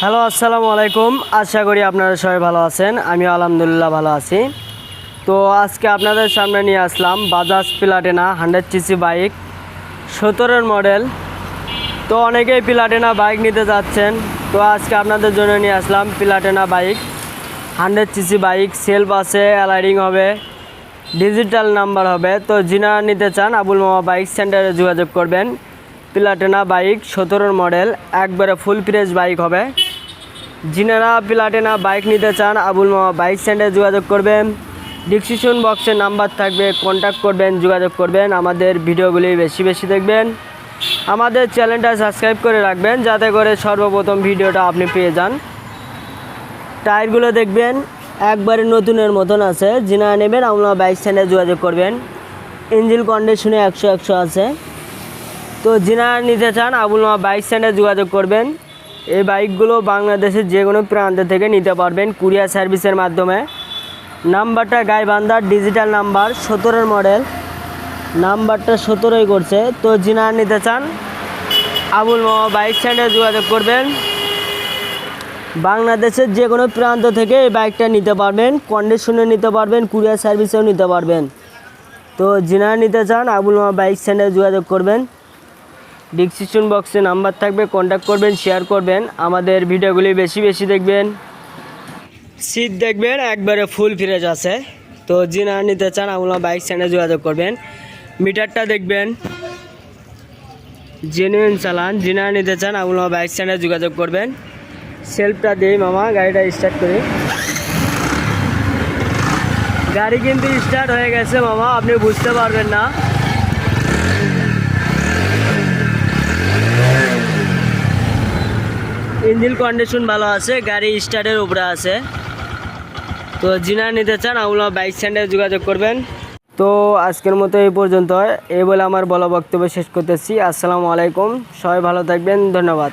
Hello, আসসালামু আলাইকুম। আশা করি আপনারা সবাই ভালো আছেন। আমি আলহামদুলিল্লাহ ভালো আছি। তো আজকে আপনাদের সামনে নিয়ে আসলাম Bajaj Platina hundred CC bike. সতেরোর মডেল। তো অনেকেই প্লাটেনা বাইক নিতে যাচ্ছেন। তো আজকে আপনাদের জন্য নিয়ে আসলাম Platina bike. Hundred CC bike self আছে অ্যালাইডিং হবে ডিজিটাল নাম্বার হবে। তো যিনারা নিতে চান আবুল মামা বাইক সেন্টারে যোগাযোগ করবেন। প্লাটেনা বাইক সতেরোর মডেল। একবারে ফুল ফ্রেশ বাইক হবে। যিনারা প্লাটিনা বাইক নিতে চান আবুল মামা বাইক স্ট্যান্ডে যোগাযোগ করবেন ডিসক্রিপশন বক্সে নাম্বার থাকবে কন্ট্যাক্ট করবেন যোগাযোগ করবেন আমাদের ভিডিওগুলি বেশি বেশি দেখবেন আমাদের চ্যানেলটা সাবস্ক্রাইব করে রাখবেন যাতে করে সর্বপ্রথম ভিডিওটা আপনি পেয়ে যান টায়ারগুলো দেখবেন একবারে নতুনের মতন আছে যিনা নেবেন আমরা বাইক স্ট্যান্ডে যোগাযোগ করবেন ইঞ্জিন কন্ডিশনে একশো একশো আছে তো যিনা নিতে চান মা বাইক স্ট্যান্ডে যোগাযোগ করবেন এই বাইকগুলো বাংলাদেশের যে কোনো প্রান্ত থেকে নিতে পারবেন কুরিয়ার সার্ভিসের মাধ্যমে। নাম্বারটা গাইবান্ধার ডিজিটাল নাম্বার, সতেরোর মডেল। নাম্বারটা সতেরোই করছে। তো যিনা নিতে চান, আবুল মামা বাইক স্ট্যান্ডে যোগাযোগ করবেন। বাংলাদেশের যে কোনো প্রান্ত থেকে এই বাইকটা নিতে পারবেন কন্ডিশনে নিতে পারবেন, কুরিয়ার সার্ভিসেও নিতে পারবেন। তো যিনারা নিতে চান, আবুল মা বাইক স্ট্যান্ডে যোগাযোগ করবেন। ডিসক্রিপশন বক্সে নাম্বার থাকবে কন্ট্যাক্ট করবেন শেয়ার করবেন। আমাদের ভিডিওগুলি বেশি বেশি দেখবেন। সিট দেখবেন, একবারে ফুল ফ্রেশ আছে তো যিনারা নিতে চান মা বাইক সেন্টারে যোগাযোগ করবেন। মিটারটা দেখবেন। জেনুইন চালান। যিনারা নিতে চান মা বাইক সেন্টারে যোগাযোগ করবেন। সেলফটা দিই মামা, গাড়িটা স্টার্ট করি। গাড়ি কিন্তু স্টার্ট হয়ে গেছে মামা, আপনি বুঝতে পারবেন না। ইঞ্জিন কন্ডিশন ভালো আছে, গাড়ি স্টার্টের উপরে আছে। তো জিনা নিতে চান আমরা বাইক স্ট্যান্ডে যোগাযোগ করবেন। তো আজকের মতো এই পর্যন্ত এই বলে আমার বলা বক্তব্য শেষ করতেছি। আসসালামু আলাইকুম। সবাই ভালো থাকবেন। ধন্যবাদ।